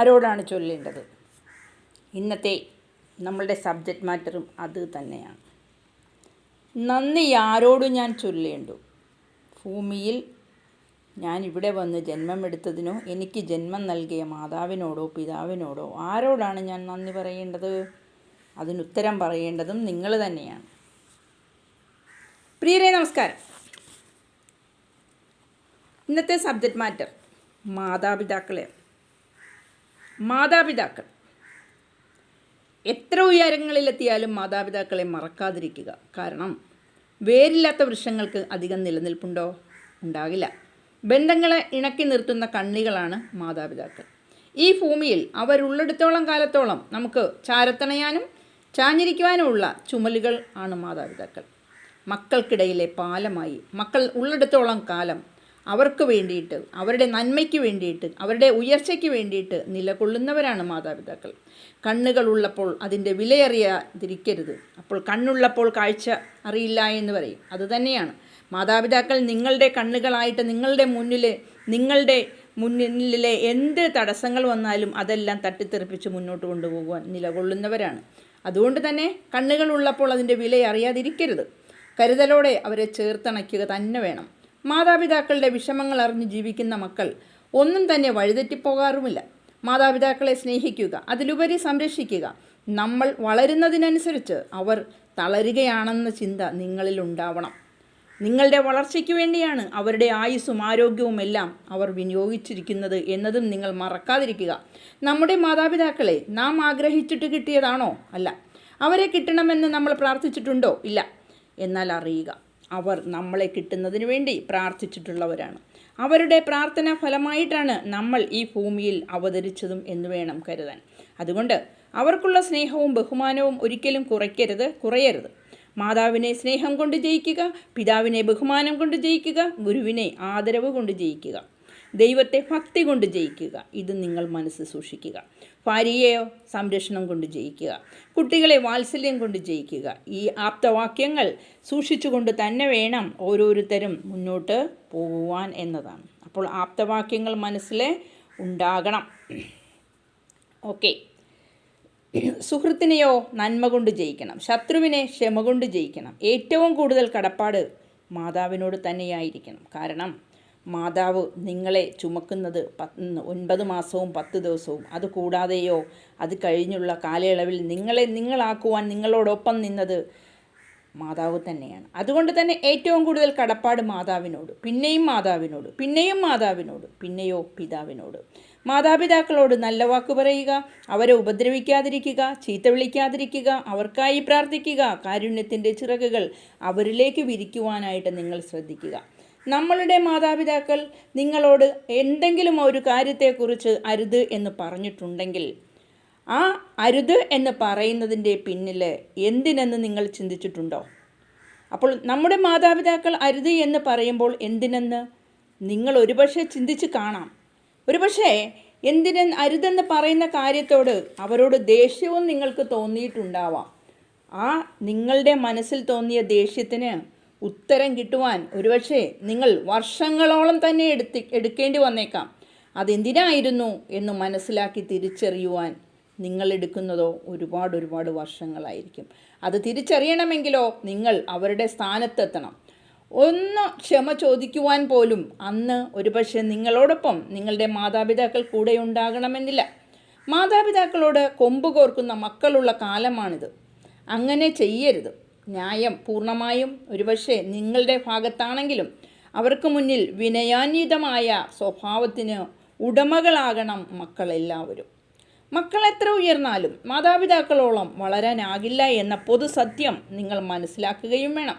ആരോടാണ് ചൊല്ലേണ്ടത്? ഇന്നത്തെ നമ്മളുടെ സബ്ജക്റ്റ് മാറ്ററും അത് തന്നെയാണ്. നന്ദി ആരോട് ഞാൻ ചൊല്ലേണ്ടു? ഭൂമിയിൽ ഞാൻ ഇവിടെ വന്ന് ജന്മമെടുത്തതിനോ എനിക്ക് ജന്മം നൽകിയ മാതാവിനോടോ പിതാവിനോടോ ആരോടാണ് ഞാൻ നന്ദി പറയേണ്ടത്? അതിനുത്തരം പറയേണ്ടതും നിങ്ങൾ തന്നെയാണ്. പ്രിയരെ നമസ്കാരം. ഇന്നത്തെ സബ്ജക്റ്റ് മാറ്റർ മാതാപിതാക്കളെ മാതാപിതാക്കൾ. എത്ര ഉയരങ്ങളിലെത്തിയാലും മാതാപിതാക്കളെ മറക്കാതിരിക്കുക. കാരണം വേരില്ലാത്ത വൃക്ഷങ്ങൾക്ക് അധികം നിലനിൽപ്പുണ്ടോ? ഉണ്ടാകില്ല. ബന്ധങ്ങളെ ഇണക്കി നിർത്തുന്ന കണ്ണികളാണ് മാതാപിതാക്കൾ. ഈ ഭൂമിയിൽ അവരുള്ളിടത്തോളം കാലത്തോളം നമുക്ക് ചാരത്തണയാനും ചാഞ്ഞിരിക്കുവാനുമുള്ള ചുമലുകൾ ആണ് മാതാപിതാക്കൾ. മക്കൾക്കിടയിലെ പാലമായി മക്കൾ ഉള്ളിടത്തോളം കാലം അവർക്ക് വേണ്ടിയിട്ട് അവരുടെ നന്മയ്ക്ക് വേണ്ടിയിട്ട് അവരുടെ ഉയർച്ചയ്ക്ക് വേണ്ടിയിട്ട് നിലകൊള്ളുന്നവരാണ് മാതാപിതാക്കൾ. കണ്ണുകളുള്ളപ്പോൾ അതിന്റെ വിലയറിയാതിരിക്കരുത്. അപ്പോൾ കണ്ണുള്ളപ്പോൾ കാഴ്ച അറിയില്ല എന്ന് പറയും. അതുതന്നെയാണ് മാതാപിതാക്കൾ നിങ്ങളുടെ കണ്ണുകളായിട്ട് നിങ്ങളുടെ മുന്നിൽ നിങ്ങളുടെ മുന്നിലെ എന്ത് തടസ്സങ്ങൾ വന്നാലും അതെല്ലാം തട്ടിത്തെറിപ്പിച്ച് മുന്നോട്ട് കൊണ്ടുപോകുവാൻ നിലകൊള്ളുന്നവരാണ്. അതുകൊണ്ട് തന്നെ കണ്ണുകളുള്ളപ്പോൾ അതിന്റെ വില അറിയാതിരിക്കരുത് കരുതലോടെ അവരെ ചേർത്തണയ്ക്കുക തന്നെ വേണം. മാതാപിതാക്കളുടെ വിഷമങ്ങൾ അറിഞ്ഞ് ജീവിക്കുന്ന മക്കൾ ഒന്നും തന്നെ വഴിതെറ്റിപ്പോകാറുമില്ല. മാതാപിതാക്കളെ സ്നേഹിക്കുക അതിലുപരി സംരക്ഷിക്കുക. നമ്മൾ വളരുന്നതിനനുസരിച്ച് അവർ തളരുകയാണെന്ന ചിന്ത നിങ്ങളിൽ ഉണ്ടാവണം. നിങ്ങളുടെ വളർച്ചയ്ക്ക് വേണ്ടിയാണ് അവരുടെ ആയുസ്സും ആരോഗ്യവും എല്ലാം അവർ വിനിയോഗിച്ചിരിക്കുന്നത് എന്നതും നിങ്ങൾ മറക്കാതിരിക്കുക. നമ്മുടെ മാതാപിതാക്കളെ നാം ആഗ്രഹിച്ചിട്ട് കിട്ടിയതാണോ? അല്ല. അവരെ കിട്ടണമെന്ന് നമ്മൾ പ്രാർത്ഥിച്ചിട്ടുണ്ടോ? ഇല്ല. എന്നാൽ അറിയുക. അവർ നമ്മളെ കിട്ടുന്നതിന് വേണ്ടി പ്രാർത്ഥിച്ചിട്ടുള്ളവരാണ്. അവരുടെ പ്രാർത്ഥന ഫലമായിട്ടാണ് നമ്മൾ ഈ ഭൂമിയിൽ അവതരിച്ചതും എന്ന് വേണം കരുതാൻ. അതുകൊണ്ട് അവർക്കുള്ള സ്നേഹവും ബഹുമാനവും ഒരിക്കലും കുറയ്ക്കരുത് കുറയരുത്. മാതാവിനെ സ്നേഹം കൊണ്ട് ജയിക്കുക പിതാവിനെ ബഹുമാനം കൊണ്ട് ജയിക്കുക ഗുരുവിനെ ആദരവ് കൊണ്ട് ജയിക്കുക. ദൈവത്തെ ഭക്തി കൊണ്ട് ജയിക്കുക. ഇത് നിങ്ങൾ മനസ്സ് സൂക്ഷിക്കുക. ഭാര്യയെയോ സംരക്ഷണം കൊണ്ട് ജയിക്കുക. കുട്ടികളെ വാത്സല്യം കൊണ്ട് ജയിക്കുക. ഈ ആപ്തവാക്യങ്ങൾ സൂക്ഷിച്ചുകൊണ്ട് തന്നെ വേണം ഓരോരുത്തരും മുന്നോട്ട് പോകുവാൻ എന്നതാണ്. അപ്പോൾ ആപ്തവാക്യങ്ങൾ മനസ്സിൽ ഉണ്ടാകണം. ഓക്കെ. സുഹൃത്തിനെയോ നന്മ കൊണ്ട് ജയിക്കണം. ശത്രുവിനെ ക്ഷമ കൊണ്ട് ജയിക്കണം. ഏറ്റവും കൂടുതൽ കടപ്പാട് മാതാവിനോട് തന്നെയായിരിക്കണം. കാരണം മാതാവ് നിങ്ങളെ ചുമക്കുന്നത് ഒൻപത് മാസവും പത്ത് ദിവസവും. അത് കൂടാതെയോ? അത് കഴിഞ്ഞുള്ള കാലയളവിൽ നിങ്ങളെ നിങ്ങളാക്കുവാൻ നിങ്ങളോടൊപ്പം നിന്നത് മാതാവ് തന്നെയാണ്. അതുകൊണ്ട് തന്നെ ഏറ്റവും കൂടുതൽ കടപ്പാട് മാതാവിനോട് പിന്നെയും മാതാവിനോട് പിന്നെയും മാതാവിനോട് പിന്നെയോ പിതാവിനോട്. മാതാപിതാക്കളോട് നല്ല വാക്ക് പറയുക അവരെ ഉപദ്രവിക്കാതിരിക്കുക ചീത്ത വിളിക്കാതിരിക്കുക അവർക്കായി പ്രാർത്ഥിക്കുക കാരുണ്യത്തിന്റെ ചിറകുകൾ അവരിലേക്ക് വിരിക്കുവാനായിട്ട് നിങ്ങൾ ശ്രദ്ധിക്കുക. നമ്മളുടെ മാതാപിതാക്കൾ നിങ്ങളോട് എന്തെങ്കിലും ഒരു കാര്യത്തെക്കുറിച്ച് അരുത് എന്ന് പറഞ്ഞിട്ടുണ്ടെങ്കിൽ ആ അരുത് എന്ന് പറയുന്നതിന്റെ പിന്നിൽ എന്തിനെന്ന് നിങ്ങൾ ചിന്തിച്ചിട്ടുണ്ടോ? അപ്പോൾ നമ്മുടെ മാതാപിതാക്കൾ അരുത് എന്ന് പറയുമ്പോൾ എന്തിനെന്ന് നിങ്ങൾ ഒരുപക്ഷെ ചിന്തിച്ച് കാണാം. ഒരുപക്ഷെ എന്തിന് അരുതെന്ന് പറയുന്ന കാര്യത്തോട് അവരോട് ദേഷ്യവും നിങ്ങൾക്ക് തോന്നിയിട്ടുണ്ടാവാം. ആ നിങ്ങളുടെ മനസ്സിൽ തോന്നിയ ദേഷ്യത്തിന് ഉത്തരം കിട്ടുവാൻ ഒരുപക്ഷെ നിങ്ങൾ വർഷങ്ങളോളം തന്നെ എടുത്ത് എടുക്കേണ്ടി വന്നേക്കാം. അതെന്തിനായിരുന്നു എന്ന് മനസ്സിലാക്കി തിരിച്ചറിയുവാൻ നിങ്ങൾ എടുക്കുന്നതോ ഒരുപാട് ഒരുപാട് വർഷങ്ങളായിരിക്കും. അത് തിരിച്ചറിയണമെങ്കിലോ നിങ്ങൾ അവരുടെ സ്ഥാനത്തെത്തണം. ഒന്ന് ക്ഷമ ചോദിക്കുവാൻ പോലും അന്ന് ഒരുപക്ഷെ നിങ്ങളോടൊപ്പം നിങ്ങളുടെ മാതാപിതാക്കൾ കൂടെ ഉണ്ടാകണമെന്നില്ല. മാതാപിതാക്കളോട് കൊമ്പ് കോർക്കുന്ന മക്കളുള്ള കാലമാണിത്. അങ്ങനെ ചെയ്യരുത്. ന്യായം പൂർണമായും ഒരുപക്ഷെ നിങ്ങളുടെ ഭാഗത്താണെങ്കിലും അവർക്ക് മുന്നിൽ വിനയാന്വിതമായ സ്വഭാവത്തിന് ഉടമകളാകണം മക്കളെല്ലാവരും. മക്കൾ എത്ര ഉയർന്നാലും മാതാപിതാക്കളോളം വളരാനാകില്ല എന്ന പൊതു സത്യം നിങ്ങൾ മനസ്സിലാക്കുകയും വേണം.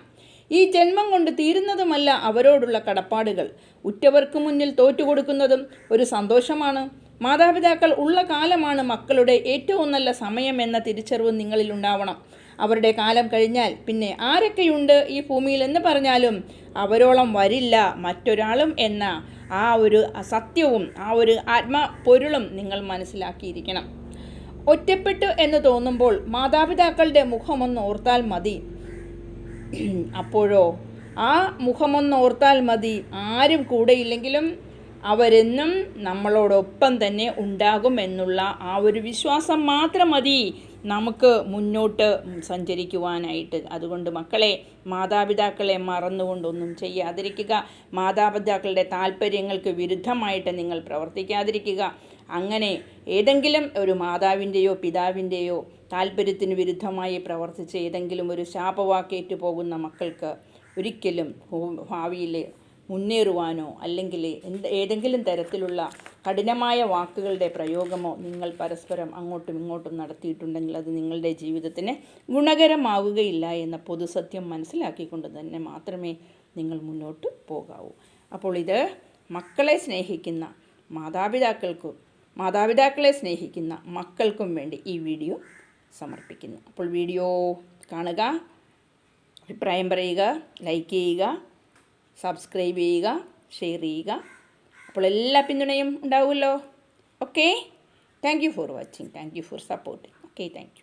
ഈ ജന്മം കൊണ്ട് തീരുന്നതുമല്ല അവരോടുള്ള കടപ്പാടുകൾ. ഉറ്റവർക്ക് മുന്നിൽ തോറ്റുകൊടുക്കുന്നതും ഒരു സന്തോഷമാണ്. മാതാപിതാക്കൾ ഉള്ള കാലമാണ് മക്കളുടെ ഏറ്റവും നല്ല സമയം എന്ന തിരിച്ചറിവ് നിങ്ങളിൽ ഉണ്ടാവണം. അവരുടെ കാലം കഴിഞ്ഞാൽ. പിന്നെ ആരൊക്കെയുണ്ട് ഈ ഭൂമിയിൽ എന്ന് പറഞ്ഞാലും അവരോളം വരില്ല. മറ്റൊരാളും എന്ന ആ ഒരു സത്യവും ആ ഒരു ആത്മപൊരുളും നിങ്ങൾ മനസ്സിലാക്കിയിരിക്കണം. ഒറ്റപ്പെട്ടു എന്ന് തോന്നുമ്പോൾ മാതാപിതാക്കളുടെ മുഖമൊന്ന് ഓർത്താൽ മതി. അപ്പോഴോ? ആ മുഖമൊന്ന് ഓർത്താൽ മതി. ആരും കൂടെയില്ലെങ്കിലും അവരെന്നും നമ്മളോടൊപ്പം തന്നെ ഉണ്ടാകും എന്നുള്ള ആ ഒരു വിശ്വാസം മാത്രം മതി. നമുക്ക് മുന്നോട്ട് സഞ്ചരിക്കുവാനായിട്ട്. അതുകൊണ്ട് മക്കളെ മാതാപിതാക്കളെ മറന്നുകൊണ്ടൊന്നും ചെയ്യാതിരിക്കുക. മാതാപിതാക്കളുടെ താല്പര്യങ്ങൾക്ക് വിരുദ്ധമായിട്ട് നിങ്ങൾ പ്രവർത്തിക്കാതിരിക്കുക. അങ്ങനെ ഏതെങ്കിലും ഒരു മാതാവിന്റെയോ പിതാവിന്റെയോ താല്പര്യത്തിന് വിരുദ്ധമായി പ്രവർത്തിച്ച് ഏതെങ്കിലും ഒരു ശാപവാക്കേറ്റു പോകുന്ന മക്കൾക്ക് ഒരിക്കലും ഭാവിയിൽ മുന്നേറുവാനോ അല്ലെങ്കിൽ എന്ത് ഏതെങ്കിലും തരത്തിലുള്ള കഠിനമായ വാക്കുകളുടെ പ്രയോഗമോ നിങ്ങൾ പരസ്പരം അങ്ങോട്ടും ഇങ്ങോട്ടും നടത്തിയിട്ടുണ്ടെങ്കിൽ അത് നിങ്ങളുടെ ജീവിതത്തിന് ഗുണകരമാവുകയില്ല എന്ന പൊതുസത്യം മനസ്സിലാക്കിക്കൊണ്ട് തന്നെ മാത്രമേ നിങ്ങൾ മുന്നോട്ട് പോകാവൂ. അപ്പോൾ ഇത് മക്കളെ സ്നേഹിക്കുന്ന മാതാപിതാക്കൾക്കും മാതാപിതാക്കളെ സ്നേഹിക്കുന്ന മക്കൾക്കും വേണ്ടി ഈ വീഡിയോ സമർപ്പിക്കുന്നു. അപ്പോൾ വീഡിയോ കാണുക അഭിപ്രായം പറയുക ലൈക്ക് ചെയ്യുക സബ്സ്ക്രൈബ് ചെയ്യുക ഷെയർ ചെയ്യുക. അപ്പോൾ എല്ലാ പിന്തുണയും ഉണ്ടാവുമല്ലോ. Okay thank you for watching thank you for supporting okay thank you